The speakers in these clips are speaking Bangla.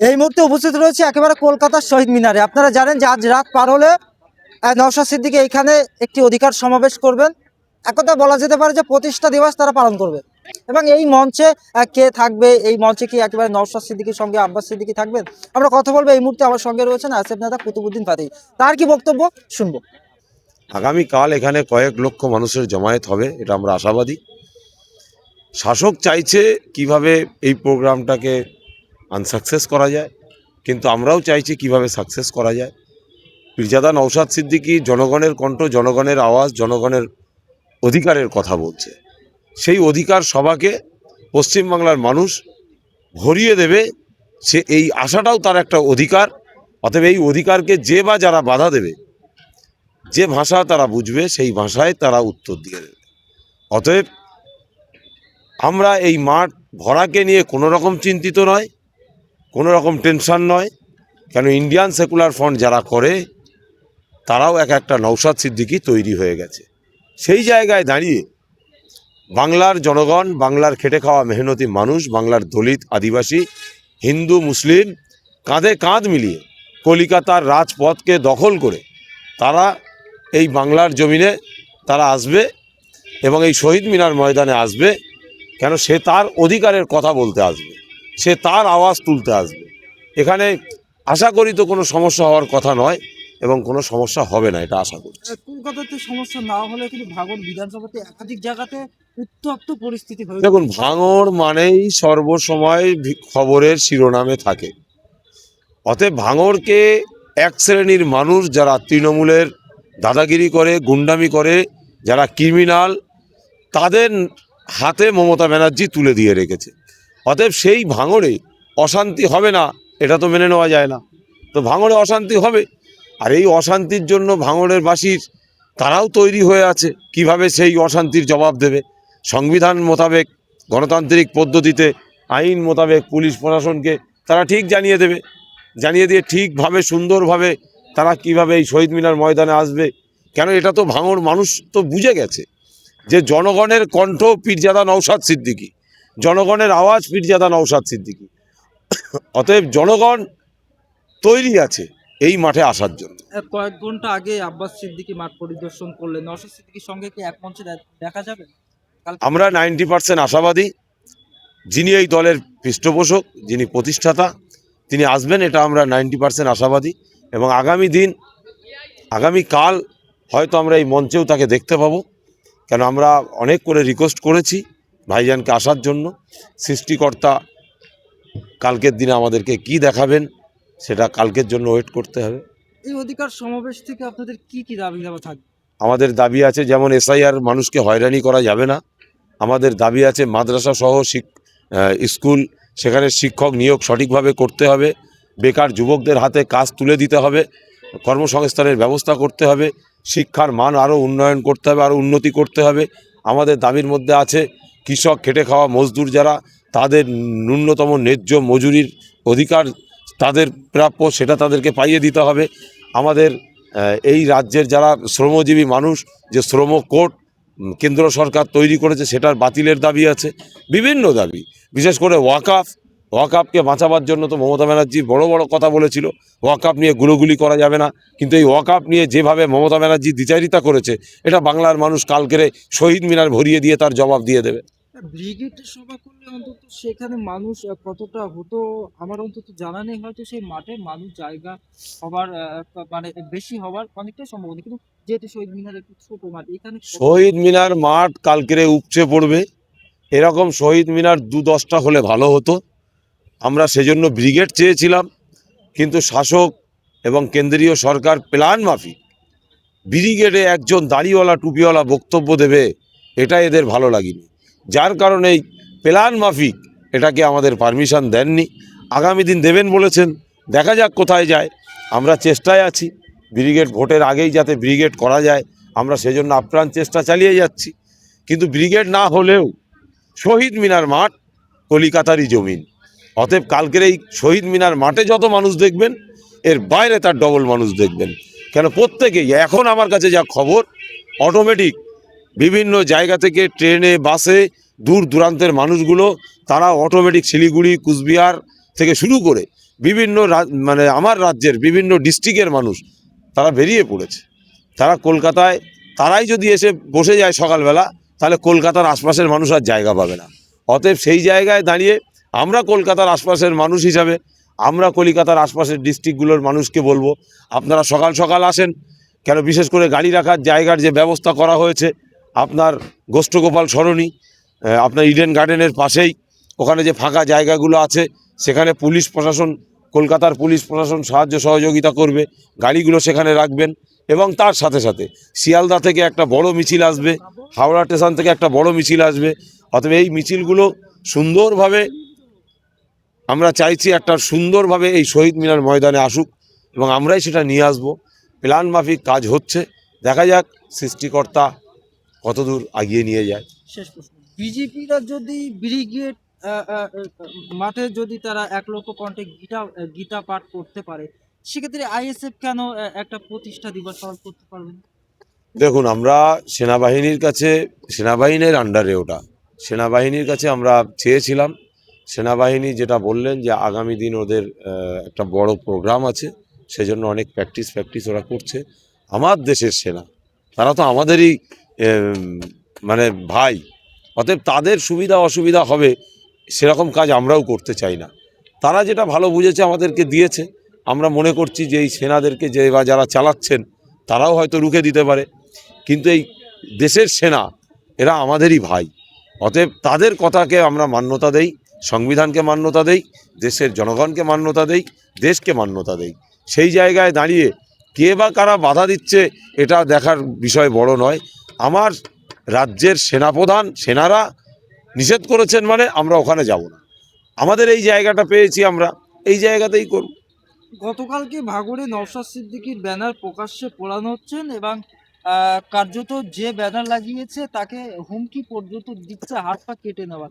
এই মুহূর্তে উপস্থিত রয়েছে একেবারে কলকাতার শহীদ মিনারে। আপনারা জানেন যে আজ রাত পার হলে নওশাদ সিদ্দিকী এইখানে একটি অধিকার সমাবেশ করবেন। একথা বলা যেতে পারে যে প্রতিষ্ঠা দিবস তারা পালন করবে। এবং এই মঞ্চে কে থাকবে, এই মঞ্চে কি একেবারে নওশাদ সিদ্দিকীর সঙ্গে, আব্বাস সিদ্দিকি থাকবেন? আমরা কথা বলব, এই মুহূর্তে আমার সঙ্গে রয়েছেন আসিফ নেতা কুতুবুদ্দিন ফাতি। তার কি বক্তব্য? শুনব। আগামীকাল এখানে কয়েক লক্ষ মানুষের জমায়েত হবে, এটা আমরা আশাবাদী। শাসক চাইছে কীভাবে এই প্রোগ্রামটাকে আনসাকসেস করা যায়। কিন্তু আমরাও চাইছি কীভাবে সাকসেস করা যায়। পীরজাদা নৌসাদ সিদ্দিকি জনগণের কণ্ঠ, জনগণের আওয়াজ, জনগণের অধিকারের কথা বলছে। সেই অধিকার সবাকে পশ্চিমবাংলার মানুষ ভরিয়ে দেবে, সে এই আশাটাও তার একটা অধিকার। অতএব এই অধিকারকে যে বা যারা বাধা দেবে, যে ভাষা তারা বুঝবে, সেই ভাষায় তারা উত্তর দিয়ে দেবে। অতএব আমরা এই মাঠ ভরাকে নিয়ে কোনো রকম চিন্তিত নয়। কোনো রকম টেনশন নয়। কেন ইন্ডিয়ান সেকুলার ফ্রন্ট যারা করে, তারাও এক একটা নৌসাদ সিদ্দিকি তৈরি হয়ে গেছে। সেই জায়গায় দাঁড়িয়ে বাংলার জনগণ, বাংলার খেটে খাওয়া মেহনতি মানুষ, বাংলার দলিত আদিবাসী, হিন্দু, মুসলিম কাঁধে কাঁধ মিলিয়ে কলিকাতার রাজপথকে দখল করে তারা এই বাংলার জমিনে তারা আসবে এবং এই শহীদ মিনার ময়দানে আসবে। কেন সে তার অধিকারের কথা বলতে আসবে। সে তার আওয়াজ তুলতে আসবে। এখানে আশা করি তো কোনো সমস্যা হওয়ার কথা নয় এবং কোনো সমস্যা হবে না এটা আশা করি কলকাতাতে সমস্যা না হলে কিন্তু ভাগন বিধানসভাতে একাধিক জায়গাতে উত্তপ্ত পরিস্থিতি হয়ে দেখুন ভাঙড় মানেই সর্বসময় খবরের শিরোনামে থাকে। অতএব ভাঙড়কে এক শ্রেণির মানুষ যারা তৃণমূলের দাদাগিরি করে গুন্ডামি করে যারা ক্রিমিনাল তাদের হাতে মমতা ব্যানার্জি তুলে দিয়ে রেখেছে। অতএব সেই ভাঙড়ে অশান্তি হবে না, এটা তো মেনে নেওয়া যায় না। তো ভাঙড়ে অশান্তি হবে, আর এই অশান্তির জন্য ভাঙড়ের বাসীর তারাও তৈরি হয়ে আছে, কীভাবে সেই অশান্তির জবাব দেবে? সংবিধান মোতাবেক, গণতান্ত্রিক পদ্ধতিতে, আইন মোতাবেক পুলিশ প্রশাসনকে তারা ঠিক জানিয়ে দেবে। জানিয়ে দিয়ে ঠিকভাবে, সুন্দরভাবে তারা কীভাবে এই শহীদ মিনার ময়দানে আসবে। কেন এটা তো ভাঙড় মানুষ তো বুঝে গেছে যে জনগণের কণ্ঠ পীরজাদা নৌসাদ সিদ্দিকী। জনগণের আওয়াজ পীরজাদা নৌসাদ সিদ্দিকি। অতএব জনগণ তৈরি আছে এই মাঠে আসার জন্য। কয়েক ঘণ্টা আগে আব্বাস সিদ্দিকী মাঠ পরিদর্শন করলেন। নওশাদ সিদ্দিকীর সঙ্গে কি এক মঞ্চে দেখা যাবে? আমরা নাইনটি পার্সেন্ট আশাবাদী। যিনি এই দলের পৃষ্ঠপোষক যিনি প্রতিষ্ঠাতা তিনি আসবেন এটা আমরা নাইনটি পার্সেন্ট আশাবাদী। এবং আগামী দিন আগামী কাল হয়তো আমরা এই মঞ্চেও তাকে দেখতে পাবো। কেন আমরা অনেক করে রিকোয়েস্ট করেছি। ভাইজানকে আসার জন্য সৃষ্টিকর্তা কালকের দিনে আমাদেরকে কি দেখাবেন সেটা কালকের জন্য ওয়েট করতে হবে। এই অধিকার সমাবেশ থেকে আপনাদের কি কি দাবি দাবা থাকবে আমাদের দাবি আছে যেমন এসআইআর মানুষকে হয়রানি করা যাবে না। আমাদের দাবি আছে মাদ্রাসা সহ স্কুল সেখানে শিক্ষক নিয়োগ সঠিকভাবে করতে হবে। বেকার যুবকদের হাতে কাজ তুলে দিতে হবে। কর্মসংস্থানের ব্যবস্থা করতে হবে। শিক্ষার মান আরও উন্নয়ন করতে হবে আরও উন্নতি করতে হবে। আমাদের দাবির মধ্যে আছে কৃষক খেটে খাওয়া মজদুর যারা, তাদের ন্যূনতম ন্যায্য মজুরির অধিকার তাদের প্রাপ্য, সেটা তাদেরকে পাইয়ে দিতে হবে। আমাদের এই রাজ্যের যারা শ্রমজীবী মানুষ, যে শ্রম কোর্ট কেন্দ্র সরকার তৈরি করেছে, সেটার বাতিলের দাবি আছে, বিভিন্ন দাবি। বিশেষ করে ওয়াকাফ, ওয়াকাফকে বাঁচাবার জন্য তো মমতা ব্যানার্জি বড় বড় কথা বলেছিল, ওয়াকাফ নিয়ে গুলোগুলি করা যাবে না। কিন্তু এই ওয়াকাফ নিয়ে যেভাবে মমতা ব্যানার্জি দ্বিচারিতা করেছে, এটা বাংলার মানুষ কালকেরে শহীদ মিনার ভরিয়ে দিয়ে তার জবাব দিয়ে দেবে। ব্রিগেড সভা করলে অন্তত সেখানে মানুষ কতটা হতো আমার অন্তত জানা নেই। হয়তো সেই মাঠে মানুষ জায়গা হবার মানে বেশি হবার অনেকটাই সম্ভাবনা কিন্তু যেহেতু শহীদ মিনার একটু ছোট মাঠ, এখানে শহীদ মিনার মাঠ কালকেরে উপচে পড়বে। এরকম শহীদ মিনার দু দশটা হলে ভালো হতো। আমরা সেজন্য ব্রিগেড চেয়েছিলাম, কিন্তু শাসক এবং কেন্দ্রীয় সরকার প্ল্যান মাফিক ব্রিগেডে একজন দাড়িওয়ালা, টুপিওয়ালা বক্তব্য দেবে, এটা এদের ভালো লাগেনি। যার কারণেই প্ল্যান মাফিক এটাকে আমাদের পারমিশন দেননি। আগামী দিন দেবেন বলেছেন, দেখা যাক কোথায় যায়। আমরা চেষ্টায় আছি, ব্রিগেড ভোটের আগেই যাতে ব্রিগেড করা যায়, আমরা সেজন্য আপ্রাণ চেষ্টা চালিয়ে যাচ্ছি। কিন্তু ব্রিগেড না হলেও শহীদ মিনার মাঠ কলিকাতারই জমিন। অতএব কালকের এই শহীদ মিনার মাঠে যত মানুষ দেখবেন, এর বাইরে তার ডবল মানুষ দেখবেন। কেন প্রত্যেকেই, এখন আমার কাছে যা খবর অটোমেটিক বিভিন্ন জায়গা থেকে ট্রেনে, বাসে দূর দূরান্তের মানুষগুলো তারা অটোমেটিক শিলিগুড়ি, কুচবিহার থেকে শুরু করে বিভিন্ন মানে আমার রাজ্যের বিভিন্ন ডিস্ট্রিক্টের মানুষ তারা বেরিয়ে পড়েছে। তারা কলকাতায়, তারাই যদি এসে বসে যায় সকালবেলা, তাহলে কলকাতার আশপাশের মানুষ আর জায়গা পাবে না। অতএব সেই জায়গায় দাঁড়িয়ে আমরা কলকাতার আশপাশের মানুষ হিসাবে, আমরা কলকাতার আশপাশের ডিস্ট্রিক্টগুলোর মানুষকে বলব, আপনারা সকাল সকাল আসেন। কেন বিশেষ করে গাড়ি রাখার জায়গার যে ব্যবস্থা করা হয়েছে আপনার গোষ্ঠগোপাল সরণি আপনার ইডেন গার্ডেনের পাশেই। ওখানে যে ফাঁকা জায়গাগুলো আছে, সেখানে পুলিশ প্রশাসন, কলকাতার পুলিশ প্রশাসন সাহায্য সহযোগিতা করবে। গাড়িগুলো সেখানে রাখবেন এবং তার সাথে সাথে শিয়ালদা থেকে একটা বড় মিছিল আসবে, হাওড়া স্টেশন থেকে একটা বড় মিছিল আসবে। অতএব এই মিছিলগুলো সুন্দরভাবে আমরা চাইছি একটা সুন্দরভাবে এই শহীদ মিনার ময়দানে আসুক এবং আমরাই সেটা নিয়ে আসব। প্ল্যান মাফিক কাজ হচ্ছে। দেখা যাক সৃষ্টিকর্তা কতদূর আগিয়ে নিয়ে যায়? শেষ প্রশ্ন। বিজেপিরা যদি ব্রিগেড মাঠে যদি তারা এক লক্ষ কণ্ঠে গীতা গীতা পাঠ করতে পারে সেক্ষেত্রে আইএসএফ কেন একটা প্রতিষ্ঠা দিবস পালন করতে পারবে দেখুন আমরা সেনাবাহিনীর কাছে সেনাবাহিনীর আন্ডারে ওটা। সেনাবাহিনীর কাছে আমরা চেয়েছিলাম। সেনাবাহিনী যেটা বললেন যে আগামী দিন ওদের একটা বড় প্রোগ্রাম আছে সেজন্য অনেক প্র্যাকটিস প্র্যাকটিস ওরা করছে। আমার দেশের সেনা তারা তো আমাদেরই মানে ভাই, অতএব তাদের সুবিধা অসুবিধা হবে, সেরকম কাজ আমরাও করতে চাই না। তারা যেটা ভালো বুঝেছে আমাদেরকে দিয়েছে, আমরা মনে করছি যে এই সেনাদেরকে যে বা যারা চালাচ্ছেন, তারাও হয়তো রুখে দিতে পারে। কিন্তু এই দেশের সেনা, এরা আমাদেরই ভাই। অতএব তাদের কথাকে আমরা মান্যতা দেই, সংবিধানকে মান্যতা দেই, দেশের জনগণকে মান্যতা দেই, দেশকে মান্যতা দেই। সেই জায়গায় দাঁড়িয়ে কে বা কারা বাধা দিচ্ছে, এটা দেখার বিষয় বড় নয়। আমার রাজ্যের সেনাপ্রধান সেনারা নিষেধ করেছেন মানে আমরা ওখানে যাব না। আমাদের এই জায়গাটা পেয়েছি আমরা এই জায়গাতেই করব। গতকালকে ভাগড়ে নওশাদ সিদ্দিকীর ব্যানার প্রকাশ্যে পোড়ানো হচ্ছেন এবং কার্যত যে ব্যানার লাগিয়েছে তাকে হুমকি পর্যন্ত দিচ্ছে হাত পা কেটে নেওয়া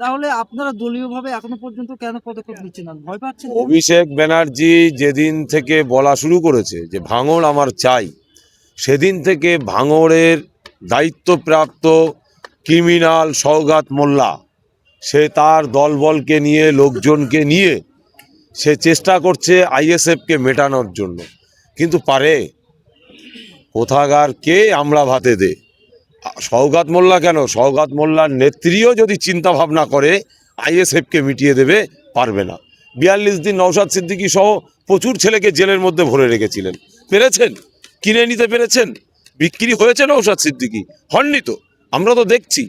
তাহলে আপনারা দলীয়ভাবে এখনও পর্যন্ত কেন পদক্ষেপ নিচ্ছেন না? ভয় পাচ্ছেন অভিষেক ব্যানার্জি যেদিন থেকে বলা শুরু করেছে যে ভাঙড় আমার চাই সেদিন থেকে ভাঙড়ের দায়িত্বপ্রাপ্ত ক্রিমিনাল সৌগাত মোল্লা। সে তার দলবলকে নিয়ে, লোকজনকে নিয়ে সে চেষ্টা করছে আইএসএফকে মেটানোর জন্য। কিন্তু পারে। কোথাগার কে আমরা ভাতে দে? সৌগাত মোল্লা কেন? সৌগাত মোল্লার নেত্রীও যদি চিন্তা ভাবনা করে, আইএসএফকে মিটিয়ে দেবে, পারবে না। বিয়াল্লিশ দিন নৌসাদ সিদ্দিকী সহ প্রচুর ছেলেকে জেলের মধ্যে ভরে রেখেছিলেন। পেরেছেন? কিনে নিতে পেরেছেন? বিক্রি হয়েছে নৌসাদ সিদ্দিকী, হননি তো। আমরা তো দেখছি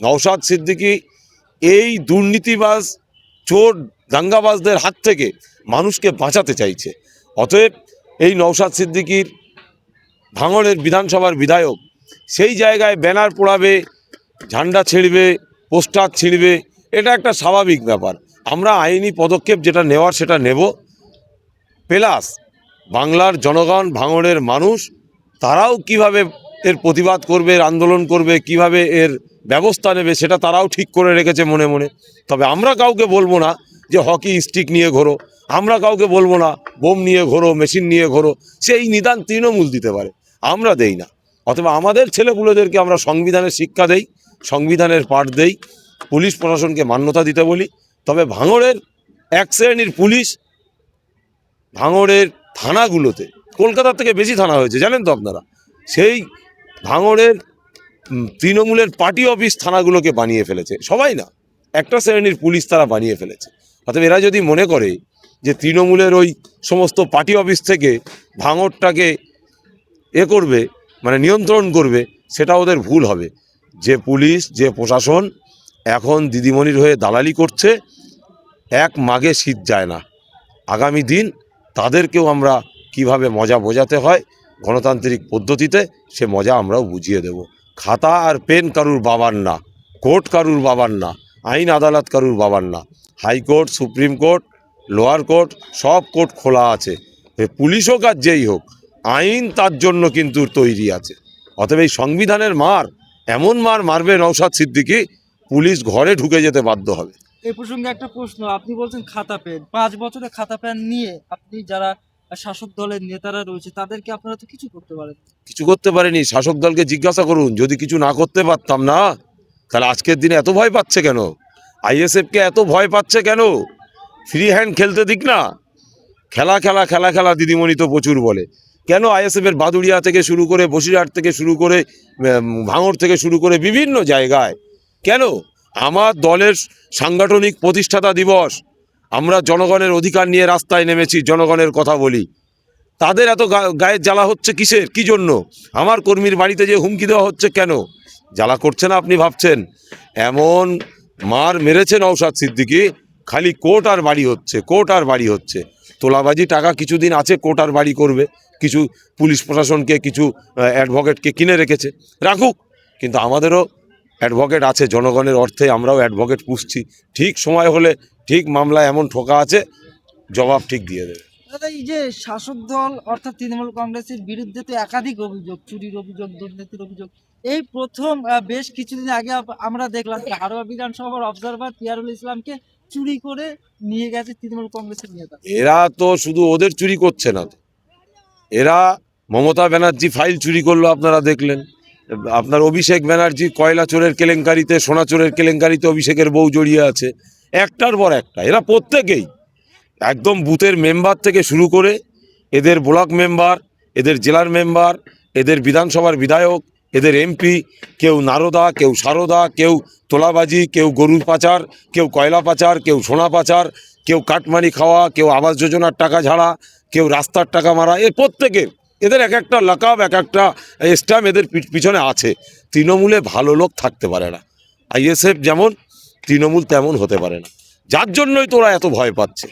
নৌসাদ সিদ্দিকী এই দুর্নীতিবাজ, চোর, দাঙ্গাবাজদের হাত থেকে মানুষকে বাঁচাতে চাইছে। অতএব এই নৌসাদ সিদ্দিকীর ভাঙড়ের বিধানসভার বিধায়ক, সেই জায়গায় ব্যানার পোড়াবে, ঝান্ডা ছিঁড়বে, পোস্টার ছিঁড়বে, এটা একটা স্বাভাবিক ব্যাপার। আমরা আইনি পদক্ষেপ যেটা নেওয়ার সেটা নেব। প্লাস বাংলার জনগণ ভাঙড়ের মানুষ তারাও কীভাবে এর প্রতিবাদ করবে, এর আন্দোলন করবে, কীভাবে এর ব্যবস্থা নেবে, সেটা তারাও ঠিক করে রেখেছে মনে মনে। তবে আমরা কাউকে বলব না যে হকি স্টিক নিয়ে ঘোরো। আমরা কাউকে বলব না বোম নিয়ে ঘোরো মেশিন নিয়ে ঘোরো। সেই নিদান তৃণমূল দিতে পারে। আমরা দেই না। অথবা আমাদের ছেলেপুলেদেরকে আমরা সংবিধানের শিক্ষা দেই, সংবিধানের পাঠ দেই, পুলিশ প্রশাসনকে মান্যতা দিতে বলি। তবে ভাঙড়ের এক শ্রেণির পুলিশ ভাঙড়ের থানাগুলোতে কলকাতার থেকে বেশি থানা হয়েছে, জানেন তো আপনারা? সেই ভাঙড়ের তৃণমূলের পার্টি অফিস থানাগুলোকে বানিয়ে ফেলেছে। সবাই না, একটা শ্রেণির পুলিশ তারা বানিয়ে ফেলেছে। অতএব এরা যদি মনে করে যে তৃণমূলের ওই সমস্ত পার্টি অফিস থেকে ভাঙড়টাকে এ করবে মানে নিয়ন্ত্রণ করবে, সেটা ওদের ভুল হবে। যে পুলিশ, যে প্রশাসন এখন দিদিমণির হয়ে দালালি করছে, এক মাগে শীত যায় না। আগামী দিন তাদেরকেও আমরা কীভাবে মজা বোঝাতে হয় গণতান্ত্রিক পদ্ধতিতে, সে মজা আমরাও বুঝিয়ে দেব। খাতা আর পেন কারুর বাবার না, কোর্ট কারুর বাবার না, আইন আদালত কারুর বাবার না, high court, supreme court, lower court, সব কোর্ট খোলা আছে। পুলিশ হোক আর যেই হোক, আইন তার জন্য কিন্তু তৈরি আছে। অতএব এই সংবিধানের মার, এমন মার মারবে নৌসাদ সিদ্দিকি, পুলিশ ঘরে ঢুকে যেতে বাধ্য হবে। এই প্রসঙ্গে একটা প্রশ্ন, আপনি বলছেন খাতা পেন, পাঁচ বছরে খাতা প্যান নিয়ে আপনি যারা শাসক দলের নেতারা রয়েছে, তাদেরকে আপনারা তো কিছু করতে পারেন। কিছু করতে পারেনি, শাসক দলকে জিজ্ঞাসা করুন, যদি কিছু না করতে পারতাম না, তাহলে আজকের দিনে এত ভয় পাচ্ছে কেন? আইএসএফকে এত ভয় পাচ্ছে কেন? ফ্রি হ্যান্ড খেলতে দিক না। খেলা খেলা খেলা খেলা দিদিমণি তো প্রচুর বলে। কেন আইএসএফের বাদুড়িয়া থেকে শুরু করে, বসিরহাট থেকে শুরু করে ভাঙড় থেকে শুরু করে বিভিন্ন জায়গায়? কেন? আমার দলের সাংগঠনিক প্রতিষ্ঠাতা দিবস আমরা জনগণের অধিকার নিয়ে রাস্তায় নেমেছি, জনগণের কথা বলি। তাদের এত গা- গায়ের জ্বালা হচ্ছে কিসের? কি জন্য? আমার কর্মীর বাড়িতে যে হুমকি দেওয়া হচ্ছে কেন? জ্বালা করছে না আপনি ভাবছেন? এমন মার মেরেছেন নৌসাদ সিদ্দিকি, খালি কোর্ট আর বাড়ি হচ্ছে, কোর্ট আর বাড়ি হচ্ছে। তোলাবাজি টাকা কিছুদিন আছে, কোর্ট আর বাড়ি করবে। কিছু পুলিশ প্রশাসনকে, কিছু অ্যাডভোকেটকে কিনে রেখেছে। রাখুক, কিন্তু আমাদেরও অ্যাডভোকেট আছে, জনগণের অর্থে আমরাও অ্যাডভোকেট পুষছি। ঠিক সময় হলে ঠিক মামলা এমন ঠোকা আছে জবাব ঠিক দিয়ে দেবে। দাদা এই যে শাসক দল অর্থাৎ তৃণমূল কংগ্রেসের বিরুদ্ধে তো একাধিক অভিযোগ চুরির অভিযোগ দুর্নীতির অভিযোগ এই প্রথম বেশ কিছুদিন আগে আমরা দেখলাম যে হারোয়া বিধানসভার অবজারভার পিয়ারুল ইসলামকে চুরি করে নিয়ে গেছে তৃণমূল কংগ্রেসের নেতা। এরা তো শুধু ওদের চুরি করছে না এরা মমতা ব্যানার্জি ফাইল চুরি করল আপনারা দেখলেন। আপনার অভিষেক ব্যানার্জি কয়লা চোরের কেলেঙ্কারিতে সোনা চোরের কেলেঙ্কারিতে অভিষেকের বউ জড়িয়ে আছে। একটার পর একটা, এরা প্রত্যেকেই। একদম বুথের মেম্বার থেকে শুরু করে এদের ব্লক মেম্বার, এদের জেলার মেম্বার, এদের বিধানসভার বিধায়ক, এদের এমপি, কেউ নারদা, কেউ সারদা, কেউ তোলাবাজি, কেউ গরুর পাচার, কেউ কয়লা পাচার, কেউ সোনা পাচার, কেউ কাটমানি খাওয়া, কেউ আবাস যোজনার টাকা ঝাড়া, কেউ রাস্তার টাকা মারা এর প্রত্যেকের। এদের এক একটা লাকাব এক একটা স্ট্যাম্প এদের পিছনে আছে। তৃণমূলে ভালো লোক থাকতে পারে না। আইএসএফ যেমন তৃণমূল তেমন হতে পারে না। যার জন্যই তোরা এত ভয় পাচ্ছে